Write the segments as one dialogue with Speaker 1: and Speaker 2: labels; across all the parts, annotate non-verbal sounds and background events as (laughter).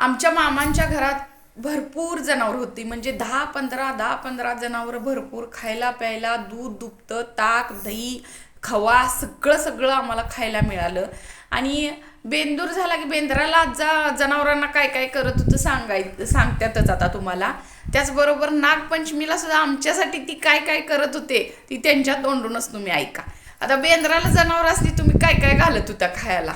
Speaker 1: आमच्या मामांच्या घरात भरपूर जनावर होती. म्हणजे दहा पंधरा दहा पंधरा जनावर भरपूर खायला प्यायला दूध दुभतं ताक दही खवा सगळं सगळं आम्हाला खायला मिळालं. आणि बेंदूर झाला की बेंद्राला जा जनावरांना काय काय करत होतं सांगाय सांगतातच आता तुम्हाला. त्याचबरोबर नागपंचमीला सुद्धा आमच्यासाठी ती काय काय करत होते ती त्यांच्या तोंडूनच तुम्ही ऐका. आता बेंद्राला जनावर असली तुम्ही काय काय घालत होत्या खायला?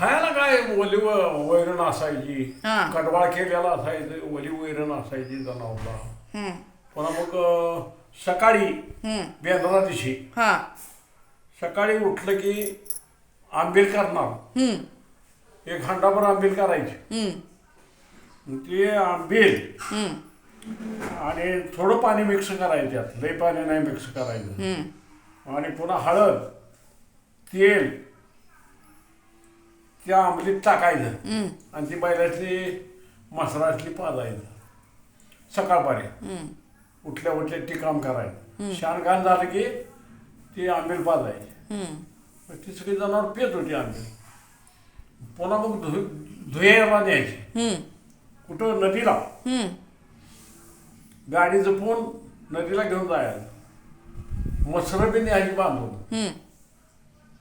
Speaker 2: खायला काय ओली व- वैरण असायची?
Speaker 1: हा.
Speaker 2: कडवाळ केलेला असायचं ओली वैरण असायची जनावरला.
Speaker 1: हम्म,
Speaker 2: पुन्हा मग अं, सकाळी
Speaker 1: हम्म,
Speaker 2: बेंद्रा दिवशी
Speaker 1: हा.
Speaker 2: सकाळी उठलं की आंबील करणार.
Speaker 1: हम्म,
Speaker 2: एक हांडाभर आंबील करायची.
Speaker 1: हम्म,
Speaker 2: ते आंबील
Speaker 1: हम्म,
Speaker 2: आणि थोडं पाणी मिक्स करायचं त्यात. लई पाणी नाही मिक्स करायचं.
Speaker 1: हम्म,
Speaker 2: आणि पुन्हा हळद तेल त्या आंबलीत टाकायचं. आणि ती बैलातली मसरातली पाजायचं. सकाळपारी. उठल्या उठल्या ती काम करायचं. शानगान झालं की ती आंबील पाजायची. ती सगळी जनावर पेत होती आंबील. पुन्हा मग धु धुयाला न्यायची. कुठं? नदीला. गाडी जपून नदीला घेऊन जायचं. मसरं बी न्यायची बांधून.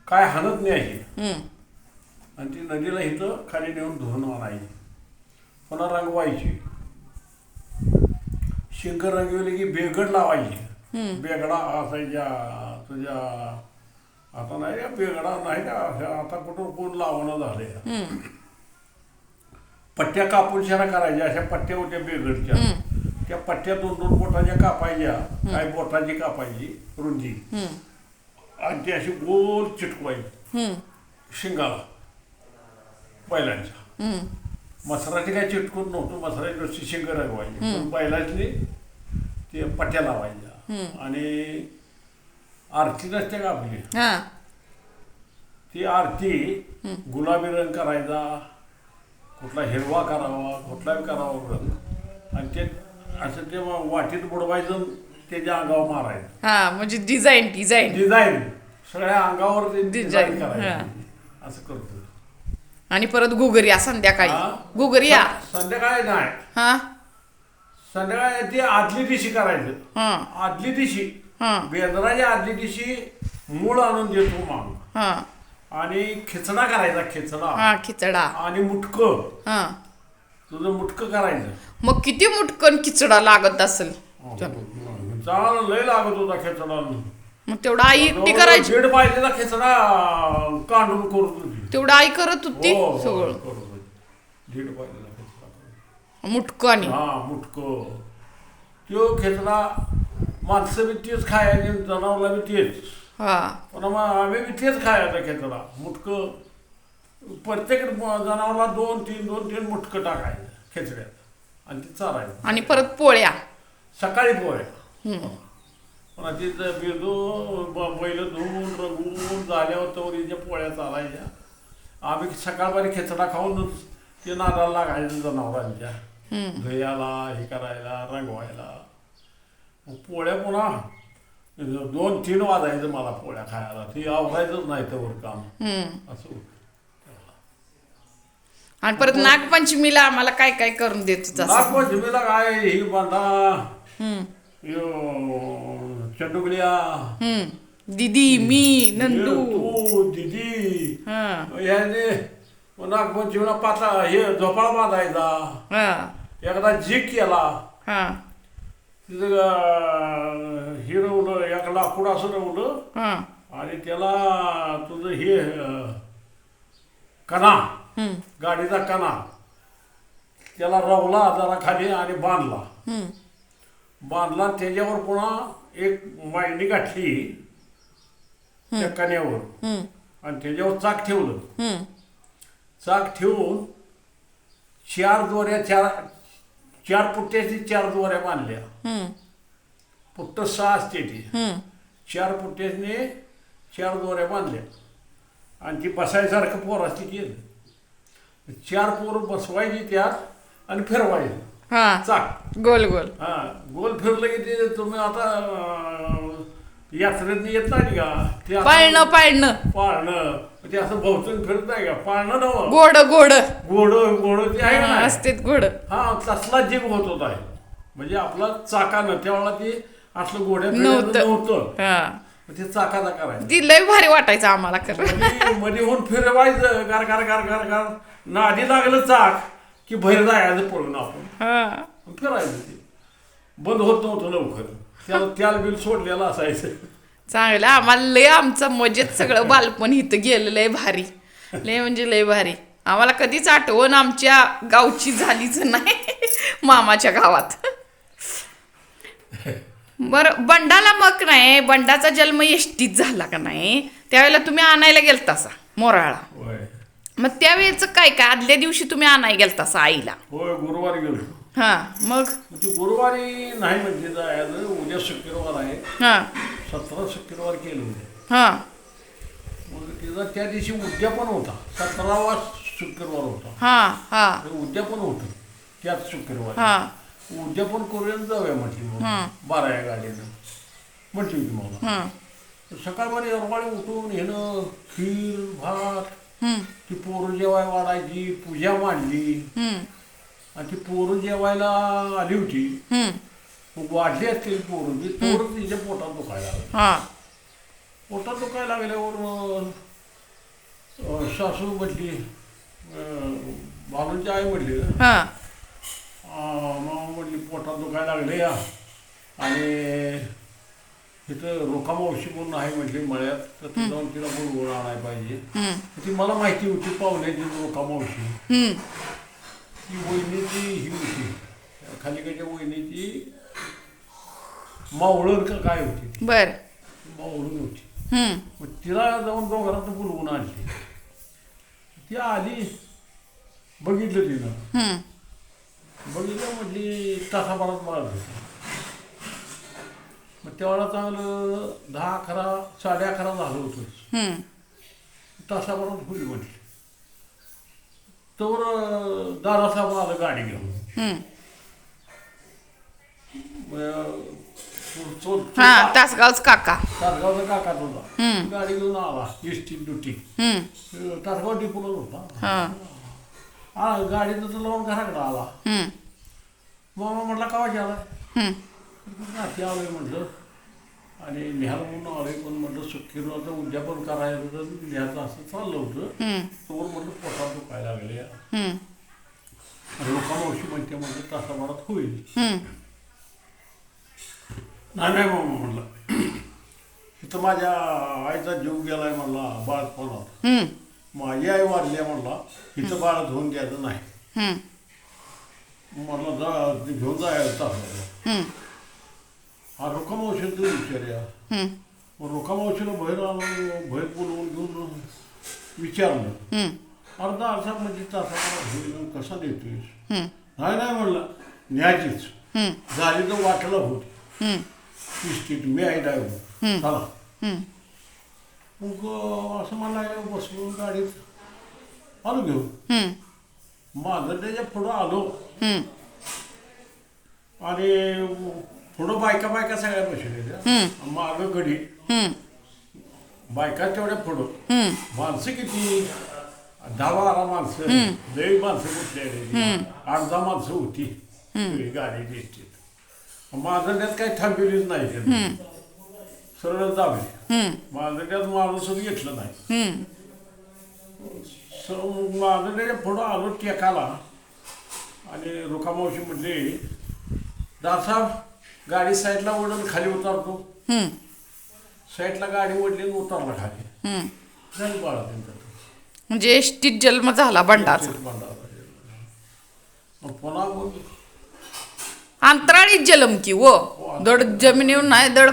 Speaker 2: काय हाणत न्यायची. आणि ती नदीला इथं खाली नेऊन धुवून आणायची. पुन्हा रंगवायची. शिंक रंगवली की बेगड लावायची. बेगडा असायच्या तुझ्या आता नाही का बेगडा नाही का आता कुठं कोण लावणं झाले पट्ट्या कापून शेरा करायच्या अशा पट्ट्या होत्या बेगडच्या. त्या पट्ट्या दोन दोन बोटाच्या कापायच्या. काही बोटाची कापायची रुंदी. आणि ती अशी गोल चिटकवायची. शिंगाला. बैलांच्या. मसराची काय चिटकून नव्हतं मसराची नुसती शिंग रंगवायची. पण बैलाची ते पट्ट्या लावायच्या. आणि आरती नसते का आपली?
Speaker 1: हा.
Speaker 2: ती आरती गुलाबी रंग करायचा कुठला हिरवा करावा कुठलाही करावा रंग आणि ते असं ते वाटीत बुडवायचं त्याच्या अंगावर मारायचं.
Speaker 1: हा म्हणजे डिझाईन डिझाईन
Speaker 2: डिझाईन सगळ्या अंगावर ते डिझाईन करायचं. असं करतो.
Speaker 1: आणि परत घुगऱ्या संध्याकाळी? घुगऱ्या
Speaker 2: संध्याकाळी नाही.
Speaker 1: हा?
Speaker 2: संध्याकाळी ती आदली दिवशी करायचं.
Speaker 1: हा.
Speaker 2: आदली दिवशी
Speaker 1: हा.
Speaker 2: बेंद्राच्या आदली दिवशी मूळ आणून देतो माग
Speaker 1: हा.
Speaker 2: आणि खिचडा करायचा खिचडा.
Speaker 1: हा खिचडा.
Speaker 2: आणि मुटक.
Speaker 1: हा.
Speaker 2: तुझं मुटक करायचं.
Speaker 1: मग किती मुटकन खिचडा लागत असेल?
Speaker 2: चांगला लय लागत होता खिचडा
Speaker 1: मग तेवढं आई एकटी करायची.
Speaker 2: दीड पाहिजेला खिचडा कांडून होती
Speaker 1: तेवढं आई करत होती
Speaker 2: हो, हो,
Speaker 1: सगळं.
Speaker 2: करत होती. दीड खिचडा होती.
Speaker 1: मुटकन
Speaker 2: हा मुटक. तो खेचडा माणसं बी तेच खायचे जनावरला बी तेच.
Speaker 1: हा.
Speaker 2: पण मग आम्ही बी तेच खायचा खेचडा. मुटक. प्रत्येक जनावरला दोन तीन दोन तीन मुटक टाकायचं खेचड्यात. आणि ते चारायचं.
Speaker 1: आणि परत पोळ्या.
Speaker 2: सकाळी पोळ्या. पुन्हा तिथं बिजू बैल धुवून रंगवून झाल्यावर तवरीच्या पोळ्या चालायच्या. आम्ही सकाळपारी खेचडा खाऊन ते नादाला लागायचं जनावरांच्या. धुयाला हे करायला रंगवायला. पोळ्या पुन्हा दोन तीन वाजायचं मला पोळ्या खायला. ती आवरायचंच नाही तर काम. असं.
Speaker 1: आणि परत नागपंचमीला आम्हाला काय काय करून देत
Speaker 2: नागपंचमीला काय ही बांधा
Speaker 1: हम्म
Speaker 2: यो चंडुगड्या
Speaker 1: हम्म. दीदी मी नंदू.
Speaker 2: तू दिदी. याने नागपंचमीला पाता हे झोपाळा बांधायचा. एकदा जीक केला. तिथं अं, हे रवलं एक लाकूड असं रवलं आणि त्याला तुझं हे कणा. गाडीचा कणा. त्याला रवला जरा खाली आणि बांधला. बांधला त्याच्यावर पुन्हा एक मांडणी गाठली त्या कण्यावर. आणि त्याच्यावर चाक ठेवलं. चाक ठेवून चार दोऱ्या चार चार पुट्ट्याची चार दोऱ्या बांधल्या. पुट्ट सहा असते ती. चार पुट्ट्याने चार दोऱ्या बांधल्या. आणि ती बसायसारखं पोर असते केलं चार पोरं बसवायची त्यात आणि फिरवायची.
Speaker 1: हा.
Speaker 2: चाक
Speaker 1: गोल गोल.
Speaker 2: हा गोल फिरलं की ते तुम्ही आता अं, यात्रेत येत नाही का? ते
Speaker 1: पाळणं पाळणं.
Speaker 2: पाळणं. ते असं भोवतून फिरत नाही का? पाळणं नव.
Speaker 1: गोड गोड
Speaker 2: गोड गोड ते आहे नाही?
Speaker 1: असते गोड
Speaker 2: हा तसला जीव होत होता आहे म्हणजे आपला चाकानं त्यावेळेला ते असलं गोड्या
Speaker 1: नव्हतं.
Speaker 2: नव्हतं.
Speaker 1: हा.
Speaker 2: ते चाकाचा करायचं
Speaker 1: ती लय भारी वाटायचं आम्हाला खरं.
Speaker 2: मध्ये मध्ये होऊन फिरवायचं. गार गार गार गार गार. नादी लागलं चाक. की बाहेर जायचं पळून आपण.
Speaker 1: हा.
Speaker 2: फिरायचं ते. बंद होत नव्हतं लवकर. त्याला त्याला बिल सोडलेलं असायचं.
Speaker 1: चांगलं. आम्हाला लय आमचं मजेत सगळं बालपण इथं गेलं लय भारी. लय म्हणजे लय भारी. आम्हाला कधीच आठवण आमच्या गावची झालीच नाही. मामाच्या गावात. बरं बंडाला मग नाही. बंडाचा जन्म एसटीत झाला का नाही? त्यावेळेला तुम्ही आणायला गेलतासा मोराळा.
Speaker 2: होय.
Speaker 1: मग त्यावेळेचं काय काय? आदल्या दिवशी तुम्ही आणाय गेलतासा आईला?
Speaker 2: होय गुरुवारी गेलो.
Speaker 1: हा मग?
Speaker 2: मग ती गुरुवारी नाही म्हणजे जायचं उद्या शुक्रवार आहे.
Speaker 1: हा.
Speaker 2: सतरा शुक्रवार केलं होतं
Speaker 1: हा.
Speaker 2: मग तिचा त्या दिवशी उद्यापन होता. सतरावा शुक्रवार होता.
Speaker 1: हा हा.
Speaker 2: तर उद्यापन होतं. त्याच शुक्रवार.
Speaker 1: हा.
Speaker 2: उद्यापन करूया जाऊया म्हटली
Speaker 1: हं.
Speaker 2: बारा या गाडीनं. म्हटली होती मला. तर सकाळमध्ये रवाळी उठून येणं खीर भात ती पोरं जेवाय वाढायची पूजा मांडली. आणि ती पोरं जेवायला आली होती. मग वाढली असतील पोरं ती पोरं तिच्या पोटात दुखायला लागली.
Speaker 1: हा.
Speaker 2: पोटात दुखायला लागल्यावर सासू म्हटली अं, भालूची आई म्हटली मामा म्हटली पोटात दुखायला लागले आणि तिथं रोका मावशी म्हणून आहे म्हटली मळ्यात तर ती जाऊन तिला बोलवून आणायला पाहिजे. ती मला माहिती होती पाहुण्याची रोका मावशी
Speaker 1: हम्म.
Speaker 2: ती वहिनीची ही होती. खालीकडच्या वहिनीची मावळण का काय होती ती?
Speaker 1: बर.
Speaker 2: मावळण होती.
Speaker 1: हम्म.
Speaker 2: मग तिला जाऊन दोघांना बोलवून आणली. ती आली बघितलं तिनं.
Speaker 1: हम्म.
Speaker 2: बघितलं म्हटली तासाभरात बाळत होती. मग त्यावेळेला चांगलं दहा अकरा साडे अकरा झालं होतं.
Speaker 1: हम्म.
Speaker 2: तासाभरात होईल म्हटली तर दादा साहेब आलं गाडी घेऊन.
Speaker 1: हम्म.
Speaker 2: मग
Speaker 1: हा तासगावच काका.
Speaker 2: तासगावचा काका
Speaker 1: हम्म.
Speaker 2: गाडी घेऊन आला एसटी ड्युटी.
Speaker 1: हम्म.
Speaker 2: तासगाव डिपोला होता.
Speaker 1: हा.
Speaker 2: गाडीचं तर लावून घराकडे आला.
Speaker 1: हम्म.
Speaker 2: मामा म्हटला गेला?
Speaker 1: हम्म.
Speaker 2: रात्री आलोय म्हटलं आणि निहाल म्हणून आलोय पण म्हटलं सुखीरवाचं उद्यापन करायचं तर लिहायचं असं चाललं होतं.
Speaker 1: हम्म.
Speaker 2: तोवर म्हटलं पोटात दुखायला लागले.
Speaker 1: हम्म.
Speaker 2: लोका मावशी म्हणते म्हटलं तासाभरात होईल.
Speaker 1: हम्म.
Speaker 2: नाही नाही मामा म्हटलं इथं माझ्या आईचा जीव गेलाय म्हणला बाळपणात.
Speaker 1: हम्म.
Speaker 2: माझी आई वाढली म्हणला इथं बाळ धुवून द्यायचं नाही.
Speaker 1: हम्म.
Speaker 2: म्हणलं जा घेऊन जायचं
Speaker 1: हम्म.
Speaker 2: हा रोका मावशीचं विचारूया
Speaker 1: हम्म.
Speaker 2: मग रोका मावशीला बाहेर आलो बाहेर बोलवून घेऊन विचारलं
Speaker 1: हम्म.
Speaker 2: अर्धा अर्धा म्हणजे होईल आणि कसा देतोयस?
Speaker 1: हम्म.
Speaker 2: नाही नाही म्हणलं न्यायचीच.
Speaker 1: हम्म.
Speaker 2: झाली तर वाटलं होती.
Speaker 1: हम्म.
Speaker 2: इस्टीट मी आहे ड्रायव्हर
Speaker 1: हम्म.
Speaker 2: चला.
Speaker 1: हम्म.
Speaker 2: मग अं, असं मला बसवून गाडीत आलो घेऊन.
Speaker 1: हम्म.
Speaker 2: माझं त्याच्या पुढं आलो.
Speaker 1: हम्म.
Speaker 2: आणि पुढं बायका बायका सगळ्या बसलेल्या मागं गडी.
Speaker 1: हम्म
Speaker 2: बायका तेवढ्या पुढं. माणसं किती? दहा बारा माणसं लई माणसं कुठल्या आठ दहा माणसं होती. गाडी दिसते माझं त्यात काही थांबवलीच नाही. सरळ दाबली
Speaker 1: हम्म
Speaker 2: माझं त्यात माणूसच घेतलं नाही.
Speaker 1: हम्म
Speaker 2: स- माझं त्याच्या पुढं आलो टेकाला. आणि रुखामावशी म्हणले दासाहेब गाडी साईडला ओढून खाली उतारतो.
Speaker 1: हम्म.
Speaker 2: साईडला गाडी ओढली आणि उतरला खाली.
Speaker 1: हम्म.
Speaker 2: झाली बाळा त्यांचा
Speaker 1: म्हणजे एसटीत जन्म झाला बंडाचा.
Speaker 2: मग पुन्हा मग
Speaker 1: अंतराळीत जलम की वो. दड जमिनीवर नाही दड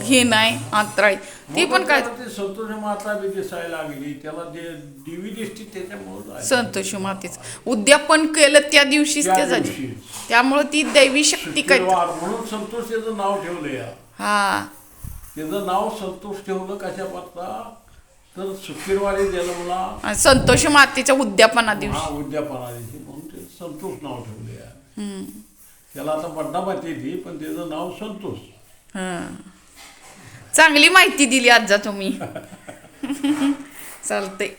Speaker 1: हे नाही अंतराळी ती पण काय?
Speaker 2: संतोष माता बी दिसायला लागली. त्याला ते देवी दिसती त्याच्यामुळे
Speaker 1: संतोष मातेच. उद्यापन केलं त्या दिवशीच ते झाली.
Speaker 2: दिवशी.
Speaker 1: त्यामुळे ती दैवी शक्ती काय?
Speaker 2: म्हणून संतोष त्याचं नाव ठेवलं या
Speaker 1: हा.
Speaker 2: त्याचं नाव संतोष ठेवलं कशा पत्ता तर शुक्रवारी जन्मला
Speaker 1: आणि संतोष मातेच्या उद्यापना दिवशी.
Speaker 2: उद्यापना दिवशी म्हणून ते संतोष नाव ठेवले या. त्याला आता बड्डा माती पण त्याचं नाव संतोष.
Speaker 1: हा. चांगली माहिती दिली आजा तुम्ही. (laughs) (laughs) चालते